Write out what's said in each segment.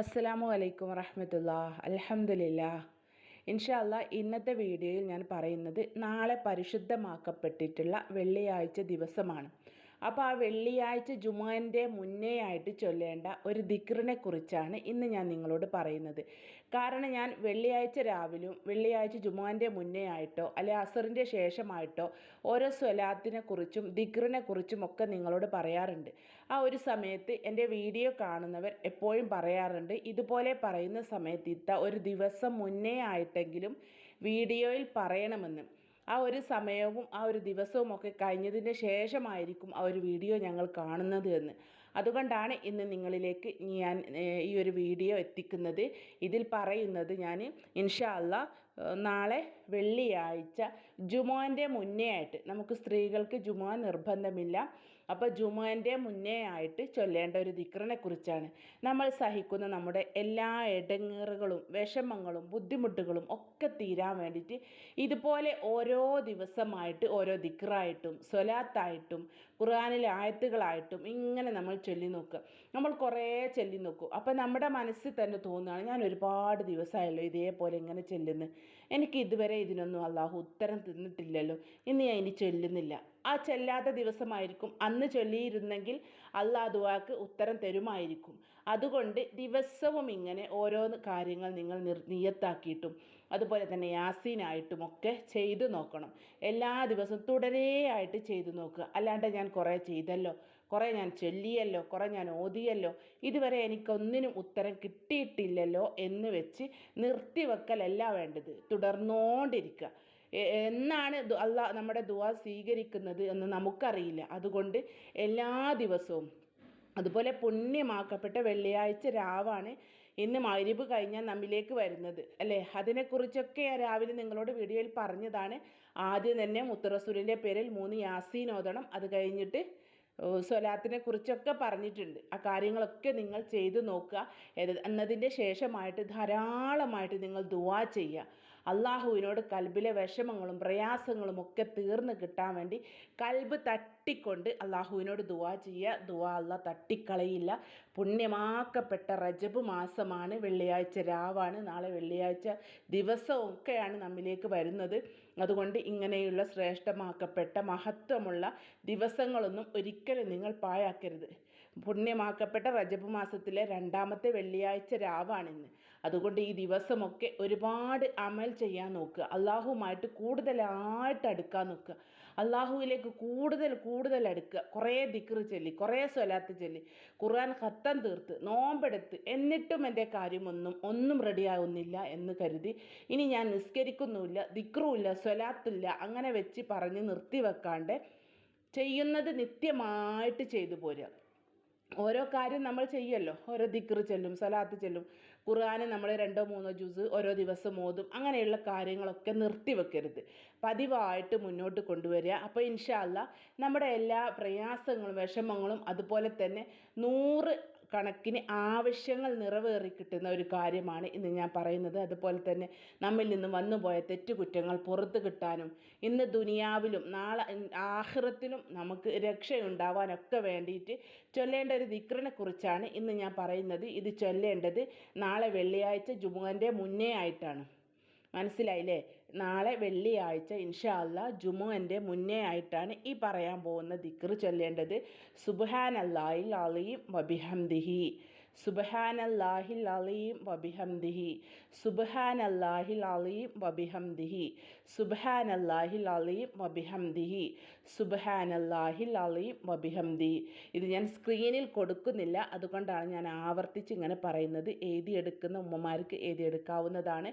അസ്സലാമു അലൈക്കും വറഹമത്തുള്ള അലഹമുല്ല ഇൻഷാല്ല ഇന്നത്തെ വീഡിയോയിൽ ഞാൻ പറയുന്നത് നാളെ പരിശുദ്ധമാക്കപ്പെട്ടിട്ടുള്ള വെള്ളിയാഴ്ച ദിവസമാണ്. അപ്പോൾ ആ വെള്ളിയാഴ്ച ജുമാന്റെ മുന്നേ ആയിട്ട് ചൊല്ലേണ്ട ഒരു ദിക്റിനെ കുറിച്ചാണ് ഇന്ന് ഞാൻ നിങ്ങളോട് പറയുന്നത്. കാരണം ഞാൻ വെള്ളിയാഴ്ച രാവിലും വെള്ളിയാഴ്ച ജുമാന്റെ മുന്നേ ആയിട്ടോ അല്ലെ അസറിന്റെ ശേഷമായിട്ടോ ഓരോ സ്വലാത്തിനെ കുറിച്ചും ദിക്റിനെ കുറിച്ചും ഒക്കെ നിങ്ങളോട് പറയാറുണ്ട്. ആ ഒരു സമയത്ത് എന്റെ വീഡിയോ കാണുന്നവർ എപ്പോഴും പറയാറുണ്ട് ഇതുപോലെ പറയുന്ന സമയത്ത് ഇത്ത ഒരു ദിവസം മുന്നേ ആയിട്ടെങ്കിലും വീഡിയോയിൽ പറയണമെന്ന്. ആ ഒരു സമയവും ആ ഒരു ദിവസവും ഒക്കെ കഴിഞ്ഞതിന് ശേഷമായിരിക്കും ആ ഒരു വീഡിയോ ഞങ്ങൾ കാണുന്നത് എന്ന്. അതുകൊണ്ടാണ് ഇന്ന് നിങ്ങളിലേക്ക് ഞാൻ ഈ ഒരു വീഡിയോ എത്തിക്കുന്നത്. ഇതിൽ പറയുന്നത് ഞാൻ ഇൻഷാ നാളെ വെള്ളിയാഴ്ച ജുമോന്റെ മുന്നേ ആയിട്ട് നമുക്ക് സ്ത്രീകൾക്ക് ജുമോ നിർബന്ധമില്ല. അപ്പോൾ ജുമുവിന്റെ മുന്നേ ആയിട്ട് ചൊല്ലേണ്ട ഒരു ദിക്റിനെ കുറിച്ചാണ് നമ്മൾ സഹിക്കുന്ന നമ്മുടെ എല്ലാ ഇടങ്ങേറുകളും വിഷമങ്ങളും ബുദ്ധിമുട്ടുകളും ഒക്കെ തീരാൻ വേണ്ടിയിട്ട് ഇതുപോലെ ഓരോ ദിവസമായിട്ട് ഓരോ ദിക്റായിട്ടും സ്വലാത്തായിട്ടും ഖുർആാനിലെ ആയത്തുകളായിട്ടും ഇങ്ങനെ നമ്മൾ ചൊല്ലി നോക്കുക. നമ്മൾ കുറേ ചൊല്ലി നോക്കും. അപ്പോൾ നമ്മുടെ മനസ്സിൽ തന്നെ തോന്നുകയാണ് ഞാൻ ഒരുപാട് ദിവസമായല്ലോ ഇതേപോലെ ഇങ്ങനെ ചെല്ലുന്നു എനിക്ക് ഇതുവരെ ഇതിനൊന്നും അള്ളാഹു ഉത്തരം തന്നിട്ടില്ലല്ലോ. ഇന്ന് ഞാൻ ഇനി ചൊല്ലുന്നില്ല. ആ ചെല്ലാത്ത ദിവസമായിരിക്കും. അന്ന് ചൊല്ലിയിരുന്നെങ്കിൽ അള്ളാഹ് ദുവാക്ക് ഉത്തരം തരുമായിരിക്കും. അതുകൊണ്ട് ദിവസവും ഇങ്ങനെ ഓരോ കാര്യങ്ങൾ നിങ്ങൾ നിർ നിയത്താക്കിയിട്ടും അതുപോലെ തന്നെ യാസീനായിട്ടും ഒക്കെ ചെയ്തു നോക്കണം. എല്ലാ ദിവസവും തുടരെയായിട്ട് ചെയ്തു നോക്കുക. അല്ലാണ്ട് ഞാൻ കുറേ ചെയ്തല്ലോ. കുറേ ഞാൻ ചൊല്ലിയല്ലോ കുറേ ഞാൻ ഓതിയല്ലോ ഇതുവരെ എനിക്കൊന്നിനും ഉത്തരം കിട്ടിയിട്ടില്ലല്ലോ എന്ന് വെച്ച് നിർത്തിവെക്കലല്ല വേണ്ടത്. തുടർന്നുകൊണ്ടിരിക്കുക എന്നാണ് ദു- അള്ളാ നമ്മുടെ ദുആ സ്വീകരിക്കുന്നത് എന്ന് നമുക്കറിയില്ല. അതുകൊണ്ട് എല്ലാ ദിവസവും അതുപോലെ പുണ്യമാക്കപ്പെട്ട വെള്ളിയാഴ്ച രാവാണ് ഇന്ന് മഗ്രിബ് കഴിഞ്ഞാൽ നമ്മിലേക്ക് വരുന്നത്. അല്ലേ? അതിനെക്കുറിച്ചൊക്കെ രാവിലെ നിങ്ങളോട് വീഡിയോയിൽ പറഞ്ഞതാണ്. ആദ്യം തന്നെ മുത്തറസൂലിന്റെ പേരിൽ മൂന്ന് യാസീൻ ഓതണം. അത് കഴിഞ്ഞിട്ട് സ്വലാത്തിനെ കുറിച്ചൊക്കെ പറഞ്ഞിട്ടുണ്ട്. ആ കാര്യങ്ങളൊക്കെ നിങ്ങൾ ചെയ്തു നോക്കുക. എന്നതിന്റെ ശേഷമായിട്ട് ധാരാളമായിട്ട് നിങ്ങൾ ദുവാ ചെയ്യുക. അള്ളാഹുവിനോട് കൽബിലെ വിഷമങ്ങളും പ്രയാസങ്ങളും ഒക്കെ തീർന്ന് കിട്ടാൻ വേണ്ടി കൽബ് തട്ടിക്കൊണ്ട് അള്ളാഹുവിനോട് ദുവാ ചെയ്യുക. ദുവാ അല്ല തട്ടിക്കളയില്ല. പുണ്യമാക്കപ്പെട്ട റജബ് മാസമാണ് വെള്ളിയാഴ്ച രാവാണ്. നാളെ വെള്ളിയാഴ്ച ദിവസമൊക്കെയാണ് നമ്മിലേക്ക് വരുന്നത്. അതുകൊണ്ട് ഇങ്ങനെയുള്ള ശ്രേഷ്ഠമാക്കപ്പെട്ട മഹത്വമുള്ള ദിവസങ്ങളൊന്നും ഒരിക്കലും നിങ്ങൾ പാഴാക്കരുത്. പുണ്യമാക്കപ്പെട്ട റജബ് മാസത്തിലെ രണ്ടാമത്തെ വെള്ളിയാഴ്ച രാവാണിന്ന്. അതുകൊണ്ട് ഈ ദിവസമൊക്കെ ഒരുപാട് അമൽ ചെയ്യാൻ നോക്കുക. അള്ളാഹുവുമായിട്ട് കൂടുതലായിട്ട് അടുക്കാൻ നോക്കുക. അള്ളാഹുവിലേക്ക് കൂടുതൽ കൂടുതൽ അടുക്കുക. കുറേ ദിക്റ് ചൊല്ലി കുറേ സ്വലാത്ത് ചൊല്ലി ഖുർആൻ ഖത്തം തീർത്ത് നോമ്പെടുത്ത് എന്നിട്ടും എന്റെ കാര്യമൊന്നും ഒന്നും റെഡിയാവുന്നില്ല എന്ന് കരുതി. ഇനി ഞാൻ നിസ്കരിക്കുന്നുമില്ല ദിക്റുമില്ല സ്വലാത്തില്ല അങ്ങനെ വെച്ച് പറഞ്ഞ് നിർത്തി വെക്കാണ്ട് ചെയ്യുന്നത് നിത്യമായിട്ട് ചെയ്തു പോരുക. ഓരോ കാര്യം നമ്മൾ ചെയ്യുമല്ലോ. ഓരോ ദിക്റ് ചെല്ലും സലാത്ത് ചെല്ലും ഖുർആന് നമ്മൾ രണ്ടോ മൂന്നോ ജ്യൂസ് ഓരോ ദിവസം ഓതും അങ്ങനെയുള്ള കാര്യങ്ങളൊക്കെ നിർത്തി വെക്കരുത്. പതിവായിട്ട് മുന്നോട്ട് കൊണ്ടുവരിക. അപ്പോൾ ഇൻഷാല്ല നമ്മുടെ എല്ലാ പ്രയാസങ്ങളും വിഷമങ്ങളും അതുപോലെ തന്നെ നൂറ് കണക്കിന് ആവശ്യങ്ങൾ നിറവേറി കിട്ടുന്ന ഒരു കാര്യമാണ് ഇന്ന് ഞാൻ പറയുന്നത്. അതുപോലെ തന്നെ നമ്മിൽ നിന്നും വന്നുപോയ തെറ്റുകുറ്റങ്ങൾ പുറത്ത് കിട്ടാനും ഇന്ന് ദുനിയാവിലും നാളെ ആഹ്റത്തിലും നമുക്ക് രക്ഷയുണ്ടാവാനൊക്കെ വേണ്ടിയിട്ട് ചൊല്ലേണ്ട ഒരു ദിക്റിനെ കുറിച്ചാണ് ഇന്ന് ഞാൻ പറയുന്നത്. ഇത് ചൊല്ലേണ്ടത് നാളെ വെള്ളിയാഴ്ച ജുമുഅന്റെ മുന്നേ ആയിട്ടാണ്. മനസ്സിലായില്ലേ? നാളെ വെള്ളിയാഴ്ച ഇൻഷാ അല്ലാ ജുമുഅന്റെ മുന്നേ ആയിട്ടാണ് ഈ പറയാൻ പോകുന്ന ദിക്ർ ചൊല്ലേണ്ടത്. സുബ്ഹാൻ അല്ലാഹിൽ അലീം വബിഹംദിഹി. സുബ്ഹാൻ അല്ലാഹിൽ അലീം വബിഹംദിഹി. സുബ്ഹാൻ അല്ലാഹിൽ അലീം വബിഹംദിഹി. സുബ്ഹാൻ അല്ലാഹിൽ അലീം വബിഹംദിഹി. സുബ്ഹാൻ അല്ലാഹിൽ അലീം വബിഹംദി. ഇത് ഞാൻ സ്ക്രീനിൽ കൊടുക്കുന്നില്ല. അതുകൊണ്ടാണ് ഞാൻ ആവർത്തിച്ച് ഇങ്ങനെ പറയുന്നത്. എഴുതിയെടുക്കുന്ന ഉമ്മമാർക്ക് എഴുതിയെടുക്കാവുന്നതാണ്.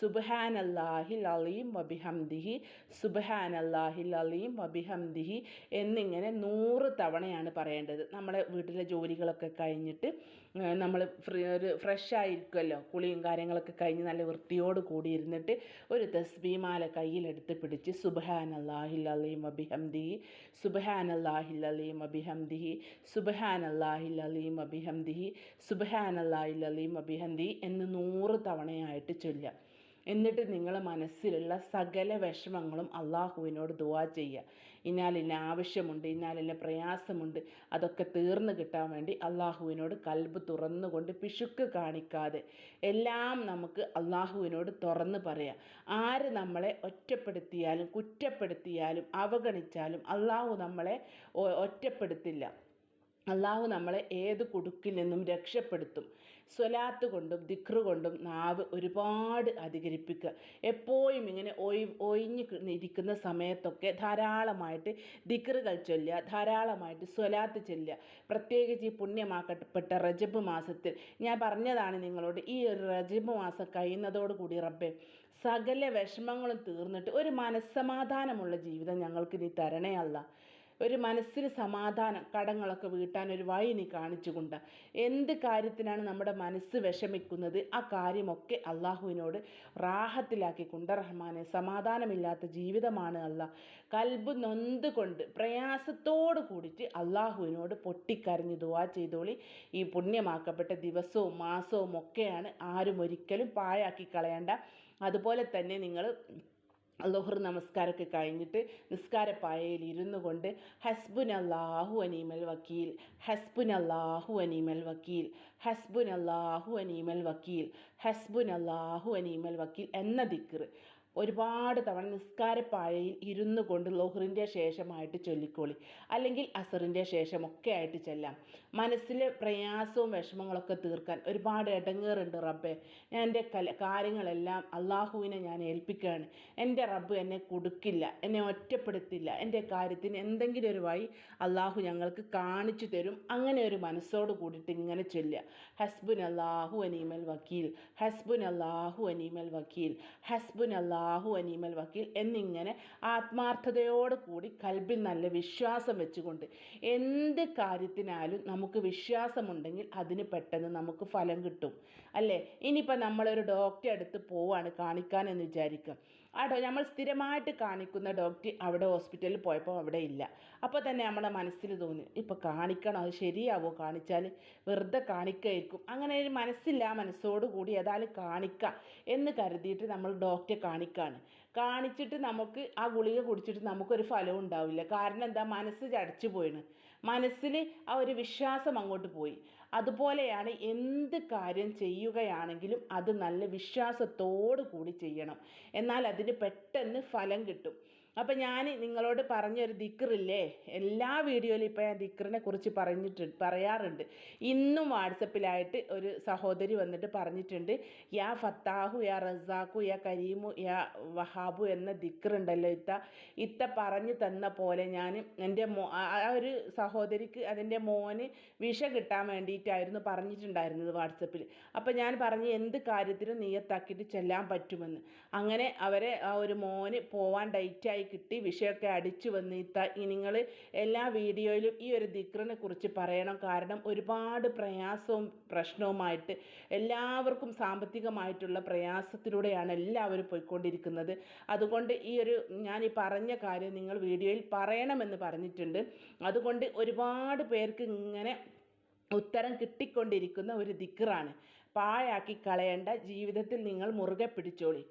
സുബ്ഹാൻ അല്ലാഹിൽ അലീം വബിഹംദിഹി സുബ്ഹാൻ അല്ലാഹിൽ അലീം വബിഹംദിഹി എന്നിങ്ങനെ നൂറ് തവണയാണ് പറയേണ്ടത്. നമ്മളെ വീട്ടിലെ ജോലികളൊക്കെ കഴിഞ്ഞിട്ട് നമ്മൾ ഫ്രീ ഒരു ഫ്രഷ് ആയിരിക്കുമല്ലോ കുളിയും കാര്യങ്ങളൊക്കെ കഴിഞ്ഞ് നല്ല വൃത്തിയോട് കൂടി ഇരുന്നിട്ട് ഒരു തസ്ബീമാല കയ്യിലെടുത്ത് പിടിച്ച് സുബഹാൻ അല്ലാഹിൽ അലീം വബിഹംദിഹി സുബഹാൻ അല്ലാഹിൽ അലീം വബിഹംദിഹി സുബ്ഹാൻ അല്ലാഹിൽ അലീം വബിഹംദിഹി സുബ്ഹാൻ അല്ലാഹിൽ അലീം വബിഹംദിഹി എന്ന് നൂറ് തവണയായിട്ട് ചൊല്ലുക. എന്നിട്ട് നിങ്ങൾ മനസ്സിലുള്ള സകല വിഷമങ്ങളും അള്ളാഹുവിനോട് ദുവാ ചെയ്യുക. ഇന്നാലിന്ന ആവശ്യമുണ്ട് ഇന്നാലിന്ന പ്രയാസമുണ്ട് അതൊക്കെ തീർന്നു കിട്ടാൻ വേണ്ടി അള്ളാഹുവിനോട് കൽബ് തുറന്നുകൊണ്ട് പിശുക്ക് കാണിക്കാതെ എല്ലാം നമുക്ക് അള്ളാഹുവിനോട് തുറന്ന് പറയാം. ആര് നമ്മളെ ഒറ്റപ്പെടുത്തിയാലും കുറ്റപ്പെടുത്തിയാലും അവഗണിച്ചാലും അള്ളാഹു നമ്മളെ ഒറ്റപ്പെടുത്തില്ല. അള്ളാഹു നമ്മളെ ഏത് കുടുക്കിൽ നിന്നും രക്ഷപ്പെടുത്തും. സ്വലാത്ത് കൊണ്ടും ദിക്റ് കൊണ്ടും നാവ് ഒരുപാട് അധികരിപ്പിക്കുക. എപ്പോഴും ഇങ്ങനെ ഒയ് ഒഴിഞ്ഞ് ഇരിക്കുന്ന സമയത്തൊക്കെ ധാരാളമായിട്ട് ദിക്റുകൾ ചൊല്ലുക ധാരാളമായിട്ട് സ്വലാത്ത് ചൊല്ലുക. പ്രത്യേകിച്ച് ഈ പുണ്യമാക്കപ്പെട്ട റജബ് മാസത്തിൽ ഞാൻ പറഞ്ഞതാണ് നിങ്ങളോട് ഈ ഒരു റജബ് മാസം കഴിയുന്നതോടുകൂടി റബ്ബെ സകല വിഷമങ്ങളും തീർന്നിട്ട് ഒരു മനസ്സമാധാനമുള്ള ജീവിതം ഞങ്ങൾക്ക് നീ തരണേ അല്ല ഒരു മനസ്സിന് സമാധാനം കടങ്ങളൊക്കെ വീട്ടാൻ ഒരു വഴി നീ കാണിച്ചുകൊണ്ട് എന്ത് കാര്യത്തിനാണ് നമ്മുടെ മനസ്സ് വിഷമിക്കുന്നത്? ആ കാര്യമൊക്കെ അള്ളാഹുവിനോട് റാഹത്തിലാക്കി കൊണ്ട് റഹ്മാനെ സമാധാനമില്ലാത്ത ജീവിതമാണ് അല്ല കൽബ് നൊന്തുകൊണ്ട് പ്രയാസത്തോട് കൂടിയിട്ട് അള്ളാഹുവിനോട് പൊട്ടിക്കരഞ്ഞ് ദുവാ ചെയ്തോളി. ഈ പുണ്യമാക്കപ്പെട്ട ദിവസവും മാസവും ഒക്കെയാണ് ആരും ഒരിക്കലും പാഴാക്കി കളയേണ്ട. അതുപോലെ തന്നെ നിങ്ങൾ ലോഹർ നമസ്കാരമൊക്കെ കഴിഞ്ഞിട്ട് നിസ്കാരപ്പായയിൽ ഇരുന്നു കൊണ്ട് ഹസ്ബുൻ അല്ലാഹു അനീമൽ വക്കീൽ ഹസ്ബുൻ അല്ലാഹു അനീമൽ വക്കീൽ ഹസ്ബുൻ അല്ലാഹു അനീമൽ വക്കീൽ ഹസ്ബുൻ അല്ലാഹു അനീമൽ വക്കീൽ എന്ന ദിക്ർ. ഒരുപാട് തവണ നിസ്കാരപ്പാഴയിൽ ഇരുന്നു കൊണ്ട് ലോഹറിന്റെ ശേഷമായിട്ട് ചൊല്ലിക്കോളി. അല്ലെങ്കിൽ അസറിന്റെ ശേഷമൊക്കെ ആയിട്ട് ചെല്ലാം. മനസ്സിലെ പ്രയാസവും വിഷമങ്ങളൊക്കെ തീർക്കാൻ ഒരുപാട് ഇടങ്ങേറുണ്ട് റബ്ബെ. ഞാൻ എന്റെ കല കാര്യങ്ങളെല്ലാം അള്ളാഹുവിനെ ഞാൻ ഏൽപ്പിക്കുകയാണ്. എന്റെ റബ്ബ് എന്നെ കൊടുക്കില്ല എന്നെ ഒറ്റപ്പെടുത്തില്ല. എന്റെ കാര്യത്തിന് എന്തെങ്കിലും ഒരു വഴി അള്ളാഹു ഞങ്ങൾക്ക് കാണിച്ചു തരും. അങ്ങനെ ഒരു മനസ്സോട് കൂടിയിട്ട് ഇങ്ങനെ ചൊല്ലുക. ഹസ്ബുൻ അള്ളാഹു അനീമൽ വക്കീൽ. ഹസ്ബുൻ അള്ളാഹു അനീമൽ വക്കീൽ. ഹസ്ബുൻ അള്ളാഹു അള്ളാഹു അനീമൽ വക്കീൽ എന്നിങ്ങനെ ആത്മാർത്ഥതയോട് കൂടി കൽബിൽ നല്ല വിശ്വാസം വെച്ചുകൊണ്ട് എന്ത് കാര്യത്തിനാലും നമുക്ക് വിശ്വാസമുണ്ടെങ്കിൽ അതിന് പെട്ടെന്ന് നമുക്ക് ഫലം കിട്ടും. അല്ലേ? ഇനിയിപ്പോൾ നമ്മളൊരു ഡോക്ടറെ അടുത്ത് പോവാണ് കാണിക്കാനെന്ന് വിചാരിക്കുക. ആ ഡോ നമ്മൾ സ്ഥിരമായിട്ട് കാണിക്കുന്ന ഡോക്ടർ അവിടെ ഹോസ്പിറ്റലിൽ പോയപ്പോൾ അവിടെ ഇല്ല. അപ്പോൾ തന്നെ നമ്മുടെ മനസ്സിൽ തോന്നി ഇപ്പോൾ കാണിക്കണം? അത് ശരിയാവോ? കാണിച്ചാൽ വെറുതെ കാണിക്കായിരിക്കും. അങ്ങനെ ഒരു മനസ്സില്ല മനസ്സോട് കൂടി ഏതായാലും കാണിക്കാം എന്ന് കരുതിയിട്ട് നമ്മൾ ഡോക്ടറെ കാണിക്കുകയാണ് കാണിച്ചിട്ട് നമുക്ക് ആ ഗുളിക കുടിച്ചിട്ട് നമുക്കൊരു ഫലവും ഉണ്ടാവില്ല. കാരണം എന്താ? മനസ്സ് ചടച്ചു പോയിന് മനസ്സിൽ ആ ഒരു വിശ്വാസം അങ്ങോട്ട് പോയി. അതുപോലെയാണ് എന്ത് കാര്യം ചെയ്യുകയാണെങ്കിലും അത് നല്ല വിശ്വാസത്തോടു കൂടി ചെയ്യണം. എന്നാൽ അതിന് പെട്ടെന്ന് ഫലം കിട്ടും. അപ്പം ഞാൻ നിങ്ങളോട് പറഞ്ഞൊരു ദിക്റില്ലേ? എല്ലാ വീഡിയോയിലും ഇപ്പോൾ ഞാൻ ദിക്റിനെ കുറിച്ച് പറഞ്ഞിട്ട് പറയാറുണ്ട്. ഇന്നും വാട്സപ്പിലായിട്ട് ഒരു സഹോദരി വന്നിട്ട് പറഞ്ഞിട്ടുണ്ട് യാ ഫത്താഹു യാ റസാഖു യാ കരീമു യാ വഹാബു എന്ന ദിക്റുണ്ടല്ലോ ഇത്ത. ഇത്ത പറഞ്ഞു തന്ന പോലെ ഞാൻ എന്റെ മോ ആ ഒരു സഹോദരിക്ക് അതിന്റെ മോന് വിഷ കിട്ടാൻ വേണ്ടിയിട്ടായിരുന്നു പറഞ്ഞിട്ടുണ്ടായിരുന്നത് വാട്സപ്പിൽ അപ്പോൾ ഞാൻ പറഞ്ഞു എന്ത് കാര്യത്തിനും നീയത്താക്കിയിട്ട് ചെല്ലാൻ പറ്റുമെന്ന്. അങ്ങനെ അവരെ ആ ഒരു മോന് പോവാൻ ഡേറ്റായി കിട്ടി വിഷയമൊക്കെ അടിച്ചു വന്ന് നിങ്ങൾ എല്ലാ വീഡിയോയിലും ഈ ഒരു ദിക്റിനെ കുറിച്ച് പറയണം. കാരണം ഒരുപാട് പ്രയാസവും പ്രശ്നവുമായിട്ട് എല്ലാവർക്കും സാമ്പത്തികമായിട്ടുള്ള പ്രയാസത്തിലൂടെയാണ് എല്ലാവരും പോയിക്കൊണ്ടിരിക്കുന്നത്. അതുകൊണ്ട് ഈ ഒരു ഞാൻ ഈ പറഞ്ഞ കാര്യം നിങ്ങൾ വീഡിയോയിൽ പറയണമെന്ന് പറഞ്ഞിട്ടുണ്ട്. അതുകൊണ്ട് ഒരുപാട് പേർക്ക് ഇങ്ങനെ ഉത്തരം കിട്ടിക്കൊണ്ടിരിക്കുന്ന ഒരു ദിക്റാണ്. പാഴാക്കി കളയേണ്ട ജീവിതത്തിൽ നിങ്ങൾ മുറുകെ പിടിച്ചോളി.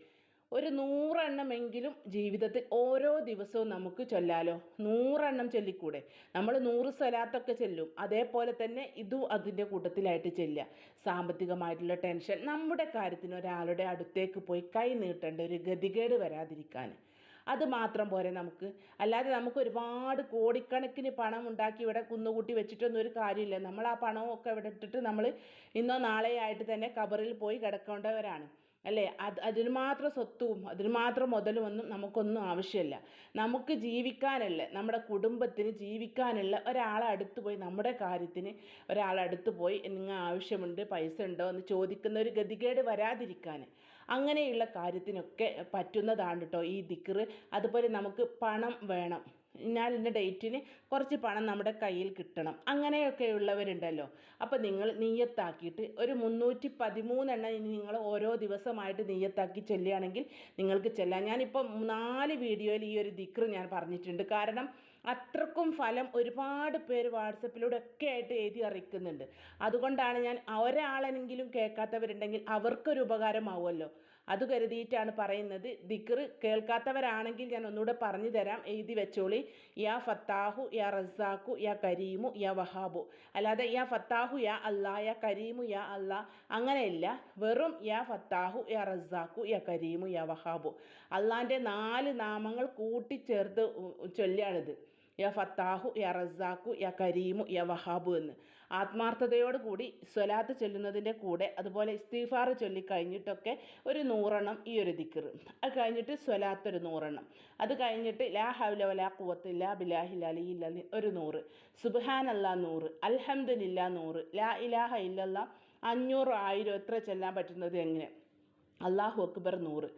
ഒരു നൂറെണ്ണമെങ്കിലും ജീവിതത്തിൽ ഓരോ ദിവസവും നമുക്ക് ചൊല്ലാലോ? നൂറെണ്ണം ചൊല്ലിക്കൂടെ? നമ്മൾ നൂറ് സ്വലാത്തൊക്കെ ചെല്ലും. അതേപോലെ തന്നെ ഇതും അതിന്റെ കൂട്ടത്തിലായിട്ട് ചെല്ലുക. സാമ്പത്തികമായിട്ടുള്ള ടെൻഷൻ. നമ്മുടെ കാര്യത്തിന് ഒരാളുടെ അടുത്തേക്ക് പോയി കൈ നീട്ടേണ്ട ഒരു ഗതികേട് വരാതിരിക്കാൻ അത് മാത്രം പോരെ നമുക്ക്. അല്ലാതെ നമുക്ക് ഒരുപാട് കോടിക്കണക്കിന് പണം ഉണ്ടാക്കി ഇവിടെ കുന്നുകൂട്ടി വെച്ചിട്ടൊന്നും ഒരു കാര്യമില്ല. നമ്മൾ ആ പണമൊക്കെ ഇവിടെ ഇട്ടിട്ട് നമ്മൾ ഇന്നോ നാളെയോ ആയിട്ട് തന്നെ കബറിൽ പോയി കിടക്കേണ്ടവരാണ്. അല്ലേ? അത് അതിന് മാത്രം സ്വത്തും അതിന് മാത്രം മുതലും ഒന്നും നമുക്കൊന്നും ആവശ്യമില്ല. നമുക്ക് ജീവിക്കാനല്ല നമ്മുടെ കുടുംബത്തിന് ജീവിക്കാനുള്ള ഒരാളെ അടുത്ത് പോയി നമ്മുടെ കാര്യത്തിന് ഒരാളെ അടുത്ത് പോയി നിങ്ങൾ ആവശ്യമുണ്ട് പൈസ ഉണ്ടോ എന്ന് ചോദിക്കുന്ന ഒരു ഗതികേട് വരാതിരിക്കാൻ അങ്ങനെയുള്ള കാര്യത്തിനൊക്കെ പറ്റുന്നതാണ് കേട്ടോ ഈ ദിക്ർ അതുപോലെ നമുക്ക് പണം വേണം. ഇന്നാലിന്ന ഡേറ്റിന് കുറച്ച് പണം നമ്മുടെ കയ്യിൽ കിട്ടണം. അങ്ങനെയൊക്കെ ഉള്ളവരുണ്ടല്ലോ അപ്പോൾ നിങ്ങൾ നീയത്താക്കിയിട്ട് ഒരു മുന്നൂറ്റി പതിമൂന്നെണ്ണം നിങ്ങൾ ഓരോ ദിവസമായിട്ട് നീയത്താക്കി ചെല്ലുകയാണെങ്കിൽ നിങ്ങൾക്ക് ചെല്ലാം. ഞാനിപ്പോൾ നാല് വീഡിയോയിൽ ഈ ഒരു ദിക്ർ ഞാൻ പറഞ്ഞിട്ടുണ്ട്. കാരണം അത്രക്കും ഫലം ഒരുപാട് പേര് വാട്സപ്പിലൂടെ ഒക്കെ ആയിട്ട് എഴുതി അറിയിക്കുന്നുണ്ട്. അതുകൊണ്ടാണ് ഞാൻ ഒരാളെങ്കിലും കേൾക്കാത്തവരുണ്ടെങ്കിൽ അവർക്കൊരു ഉപകാരമാവുമല്ലോ. അത് കരുതിയിട്ടാണ് പറയുന്നത്. ദിക്ർ കേൾക്കാത്തവരാണെങ്കിൽ ഞാൻ ഒന്നുകൂടെ പറഞ്ഞു തരാം. എഴുതി വെച്ചോളി. യാ ഫത്താഹു യാ റസാഖു യാ കരീമു യാ വഹാബു. അല്ലാതെ യാ ഫത്താഹു യാ അല്ലാ യാ കരീമു യാ അല്ലാ അങ്ങനെയല്ല. വെറും യാ ഫത്താഹു യാ റസാഖു യാ കരീമു യാ വഹാബു. അള്ളാന്റെ നാല് നാമങ്ങൾ കൂട്ടിച്ചേർത്ത് ചൊല്ലിയാണിത് യാ ഫത്താഹു യാ റസാഖു യാ കരീമു യാ വഹാബു എന്ന്. ആത്മാർത്ഥതയോട് കൂടി സ്വലാത്ത് ചൊല്ലുന്നതിന്റെ കൂടെ അതുപോലെ ഇസ്തീഫാർ ചൊല്ലിക്കഴിഞ്ഞിട്ടൊക്കെ ഒരു നൂറെണ്ണം ഈ ഒരു ദിക്കർ അത് കഴിഞ്ഞിട്ട് സ്വലാത്ത് ഒരു നൂറെണ്ണം. അത് കഴിഞ്ഞിട്ട് ലാ ഹൗല വലാ ലാ ബിലാഹിൽ അലിയില്ല ഒരു നൂറ്. സുബ്ഹാൻ അല്ലാ നൂറ്. അൽഹംദുലില്ല നൂറ്. ലാ ഇലാഹ ഇല്ലല്ല അഞ്ഞൂറ് ആയിരം എത്ര ചെല്ലാൻ പറ്റുന്നത് എങ്ങനെ? അള്ളാഹു അക്ബർ നൂറ്.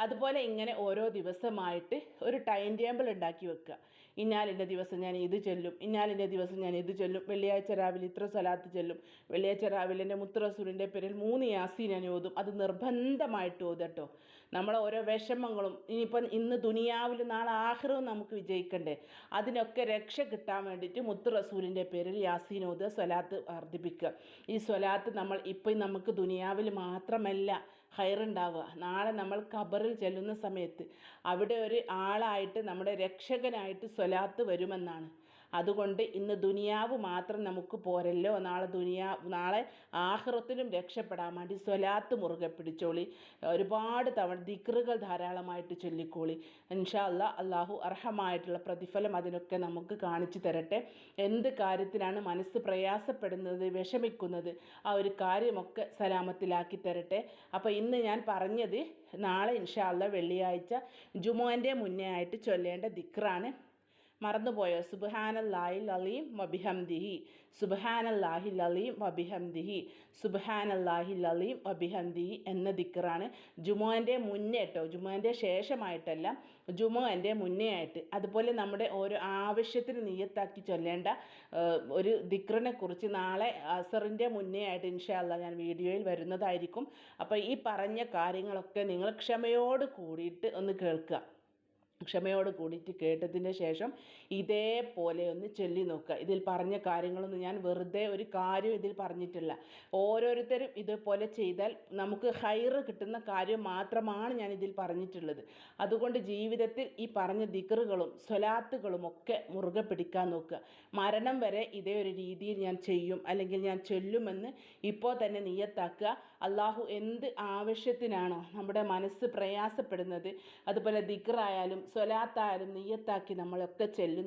അതുപോലെ ഇങ്ങനെ ഓരോ ദിവസമായിട്ട് ഒരു ടൈം ടേബിൾ ഉണ്ടാക്കി വെക്കുക. ഇന്നാലിന്റെ ദിവസം ഞാൻ ഇത് ചൊല്ലും. ഇന്നാലിന്റെ ദിവസം ഞാൻ ഇത് ചൊല്ലും. വെള്ളിയാഴ്ച രാവിലെ ഇത്ര സ്ഥലത്ത് ചൊല്ലും. വെള്ളിയാഴ്ച രാവിലെ എന്റെ മുത്തറസൂരിന്റെ പേരിൽ മൂന്ന് യാസീൻ ഞാൻ ഓതും. അത് നിർബന്ധമായിട്ട് ഓതട്ടോ നമ്മളെ ഓരോ വിഷമങ്ങളും ഇനിയിപ്പം ഇന്ന് ദുനിയാവിൽ നാളെ ആഹ്റവും നമുക്ക് വിജയിക്കണ്ടേ? അതിനൊക്കെ രക്ഷ കിട്ടാൻ വേണ്ടിയിട്ട് മുത്ത് റസൂലിന്റെ പേരിൽ യാസീൻ ഓതുക സ്വലാത്ത് വർദ്ധിപ്പിക്കുക. ഈ സ്വലാത്ത് നമ്മൾ ഇപ്പം നമുക്ക് ദുനിയാവിൽ മാത്രമല്ല ഹൈറുണ്ടാവുക. നാളെ നമ്മൾ ഖബറിൽ ചെല്ലുന്ന സമയത്ത് അവിടെ ഒരു ആളായിട്ട് നമ്മുടെ രക്ഷകനായിട്ട് സ്വലാത്ത് വരുമെന്നാണ്. അതുകൊണ്ട് ഇന്ന് ദുനിയാവ് മാത്രം നമുക്ക് പോരല്ലോ. നാളെ ദുനിയാ നാളെ ആഹ്റത്തിലും രക്ഷപ്പെടാൻ വേണ്ടി സ്വലാത്ത് മുറുകെ പിടിച്ചോളി. ഒരുപാട് തവണ ദിക്റുകൾ ധാരാളമായിട്ട് ചൊല്ലിക്കോളി. ഇൻഷാ അല്ലാ അള്ളാഹു അർഹമായിട്ടുള്ള പ്രതിഫലം അതിനൊക്കെ നമുക്ക് കാണിച്ചു തരട്ടെ. എന്ത് കാര്യത്തിനാണ് മനസ്സ് പ്രയാസപ്പെടുന്നത് വിഷമിക്കുന്നത് ആ ഒരു കാര്യമൊക്കെ സലാമത്തിലാക്കി തരട്ടെ. അപ്പോൾ ഇന്ന് ഞാൻ പറഞ്ഞത് നാളെ ഇൻഷാ അല്ലാ വെള്ളിയാഴ്ച ജുമോന്റെ മുന്നേ ആയിട്ട് ചൊല്ലേണ്ട ദിക്റാണ്. മറന്നുപോയോ? സുബ്ഹാനല്ലാഹി ലലീം വബിഹംദിഹി. സുബ്ഹാനല്ലാഹി ലലീം വബിഹംദിഹി. സുബ്ഹാനല്ലാഹി ലലീം വബിഹംദിഹി എന്ന ദിക്കറാണ് ജുമുഅന്റെ മുന്നേ കേട്ടോ. ശേഷമായിട്ടല്ല ജുമുഅന്റെ മുന്നേ ആയിട്ട്. അതുപോലെ നമ്മുടെ ഓരോ ആവശ്യത്തിന് നിയത്താക്കി ചൊല്ലേണ്ട ഒരു ദിക്കറിനെ കുറിച്ച് നാളെ അസറിന്റെ മുന്നേ ആയിട്ട് ഇൻഷാല്ല ഞാൻ വീഡിയോയിൽ വരുന്നതായിരിക്കും. അപ്പോൾ ഈ പറഞ്ഞ കാര്യങ്ങളൊക്കെ നിങ്ങൾ ക്ഷമയോട് കൂടിയിട്ട് ഒന്ന് കേൾക്കുക. ക്ഷമയോട് കൂടിയിട്ട് കേട്ടതിന് ശേഷം ഇതേപോലെ ഒന്ന് ചൊല്ലി നോക്കുക. ഇതിൽ പറഞ്ഞ കാര്യങ്ങളൊന്നും ഞാൻ വെറുതെ ഒരു കാര്യം ഇതിൽ പറഞ്ഞിട്ടില്ല. ഓരോരുത്തരും ഇതുപോലെ ചെയ്താൽ നമുക്ക് ഹൈറ് കിട്ടുന്ന കാര്യം മാത്രമാണ് ഞാൻ ഇതിൽ പറഞ്ഞിട്ടുള്ളത്. അതുകൊണ്ട് ജീവിതത്തിൽ ഈ പറഞ്ഞ ദിക്റുകളും സ്വലാത്തുകളും ഒക്കെ മുറുകെ പിടിക്കാൻ നോക്കുക. മരണം വരെ ഇതേ ഒരു രീതിയിൽ ഞാൻ ചെയ്യും അല്ലെങ്കിൽ ഞാൻ ചൊല്ലുമെന്ന് ഇപ്പോൾ തന്നെ നിയത്താക്കുക. അള്ളാഹു എന്ത് ആവശ്യത്തിനാണോ നമ്മുടെ മനസ്സ് പ്രയാസപ്പെടുന്നത് അതുപോലെ ദിക്റായാലും സ്വലാത്തായാലും നിയത്താക്കി നമ്മളൊക്കെ ചെല്ലുന്നത്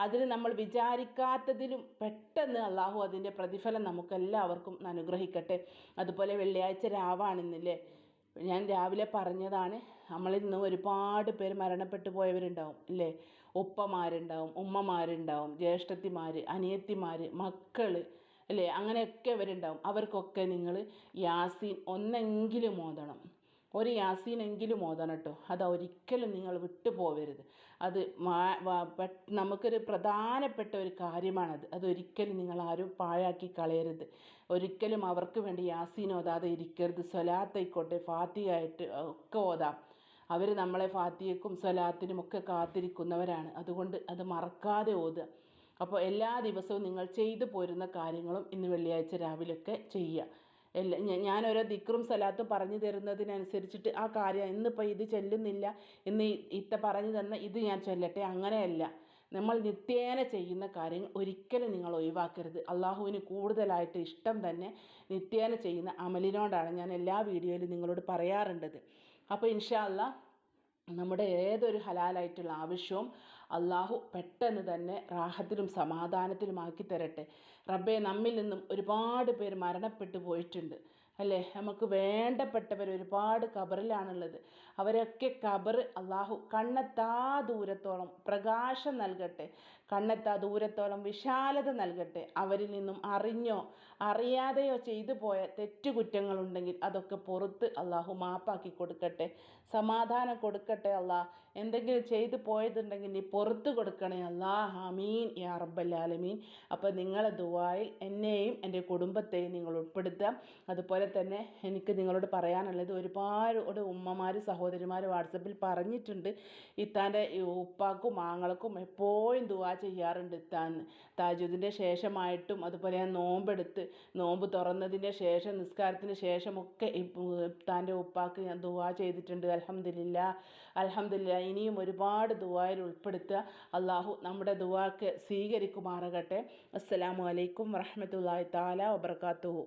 അതിന് നമ്മൾ വിചാരിക്കാത്തതിലും പെട്ടെന്ന് അള്ളാഹു അതിന്റെ പ്രതിഫലം നമുക്കെല്ലാവർക്കും അനുഗ്രഹിക്കട്ടെ. അതുപോലെ വെള്ളിയാഴ്ച രാവാണെന്നില്ലേ? ഞാൻ രാവിലെ പറഞ്ഞതാണ് നമ്മളിൽ നിന്ന് ഒരുപാട് പേര് മരണപ്പെട്ടു പോയവരുണ്ടാവും അല്ലേ ഉപ്പമാരുണ്ടാവും ഉമ്മമാരുണ്ടാവും ജ്യേഷ്ഠത്തിമാർ അനിയത്തിമാർ മക്കൾ അല്ലേ അങ്ങനെയൊക്കെ അവരുണ്ടാവും അവർക്കൊക്കെ നിങ്ങൾ യാസീൻ ഒന്നെങ്കിലും ഓതണം. ഒരു യാസീനെങ്കിലും ഓതണം കേട്ടോ. അത് ഒരിക്കലും നിങ്ങൾ വിട്ടു പോവരുത് അത് നമുക്കൊരു പ്രധാനപ്പെട്ട ഒരു കാര്യമാണത്. അതൊരിക്കലും നിങ്ങൾ ആരും പാഴാക്കി കളയരുത്. ഒരിക്കലും അവർക്ക് വേണ്ടി യാസീൻ ഓതാതെ ഇരിക്കരുത്. സ്വലാത്തായിക്കോട്ടെ ഫാത്തിയായിട്ട് ഒക്കെ ഓതാം. അവർ നമ്മളെ ഫാത്തിയക്കും സ്വലാത്തിനും ഒക്കെ കാത്തിരിക്കുന്നവരാണ്. അതുകൊണ്ട് അത് മറക്കാതെ ഓതുക. അപ്പോൾ എല്ലാ ദിവസവും നിങ്ങൾ ചെയ്തു പോരുന്ന കാര്യങ്ങളും ഇന്ന് വെള്ളിയാഴ്ച രാവിലെയൊക്കെ ചെയ്യുക. എല്ലാ ഞാൻ ഓരോ ദിക്റും സലാത്തും പറഞ്ഞു തരുന്നതിനനുസരിച്ചിട്ട് ആ കാര്യം ഇന്നിപ്പോൾ ഇത് ചെല്ലുന്നില്ല ഇന്ന് ഇത്ത പറഞ്ഞു തന്ന ഇത് ഞാൻ ചൊല്ലട്ടെ? അങ്ങനെയല്ല. നമ്മൾ നിത്യേന ചെയ്യുന്ന കാര്യങ്ങൾ ഒരിക്കലും നിങ്ങൾ ഒഴിവാക്കരുത്. അള്ളാഹുവിന് കൂടുതലായിട്ട് ഇഷ്ടം തന്നെ നിത്യേന ചെയ്യുന്ന അമലിനോടാണ് ഞാൻ എല്ലാ വീഡിയോയിലും നിങ്ങളോട് പറയാറുണ്ടത്. അപ്പോൾ ഇൻഷാ അള്ളാ നമ്മുടെ ഏതൊരു ഹലാലായിട്ടുള്ള ആവശ്യവും അള്ളാഹു പെട്ടെന്ന് തന്നെ റാഹത്തിലും സമാധാനത്തിലും ആക്കി തരട്ടെ. റബ്ബെ നമ്മിൽ നിന്നും ഒരുപാട് പേർ മരണപ്പെട്ടു പോയിട്ടുണ്ട്. അല്ലേ? നമുക്ക് വേണ്ടപ്പെട്ടവർ ഒരുപാട് ഖബറിലാണുള്ളത്. അവരൊക്കെ ഖബർ അള്ളാഹു കണ്ണെത്താ ദൂരത്തോളം പ്രകാശം നൽകട്ടെ കണ്ണെത്താ ദൂരത്തോളം വിശാലത നൽകട്ടെ. അവരിൽ നിന്നും അറിഞ്ഞോ അറിയാതെയോ ചെയ്തു പോയ തെറ്റുകുറ്റങ്ങളുണ്ടെങ്കിൽ അതൊക്കെ പുറത്ത് അള്ളാഹു മാപ്പാക്കി കൊടുക്കട്ടെ. സമാധാനം കൊടുക്കട്ടെ അള്ളാഹ് എന്തെങ്കിലും ചെയ്തു പോയതുണ്ടെങ്കിൽ നീ പുറത്ത് കൊടുക്കണേ അള്ളാഹ് ആമീൻ. യാ റബ്ബല്ലാലമീൻ അപ്പോൾ നിങ്ങളെ ദുവായിൽ എന്നെയും എന്റെ കുടുംബത്തെയും നിങ്ങൾ ഉൾപ്പെടുത്തുക. അതുപോലെ തന്നെ എനിക്ക് നിങ്ങളോട് പറയാനുള്ളത് ഒരുപാട് ഉമ്മമാർ സഹോദരിമാർ വാട്സപ്പിൽ പറഞ്ഞിട്ടുണ്ട് ഇത്താന്റെ ഉപ്പാക്കും ആങ്ങൾക്കും എപ്പോഴും ദുവാ ചെയ്യാറുണ്ട് ഇത്താൻ. താജുദിന്റെ ശേഷമായിട്ടും അതുപോലെ ഞാൻ നോമ്പെടുത്ത് നോമ്പ് തുറന്നതിന്റെ ശേഷം നിസ്കാരത്തിന് ശേഷമൊക്കെ ഇത്താന്റെ ഉപ്പാക്ക് ഞാൻ ദുവാ ചെയ്തിട്ടുണ്ട്. അലഹമില്ല അലഹമില്ല ഇനിയും ഒരുപാട് ദുവായിൽ ഉൾപ്പെടുത്തുക. അള്ളാഹു നമ്മുടെ ദുവാക്ക് സ്വീകരിക്കുമാറാകട്ടെ. അസ്സലാമു അലൈക്കും വറഹമത്തല്ലാ താല വബർക്കാത്തുഹു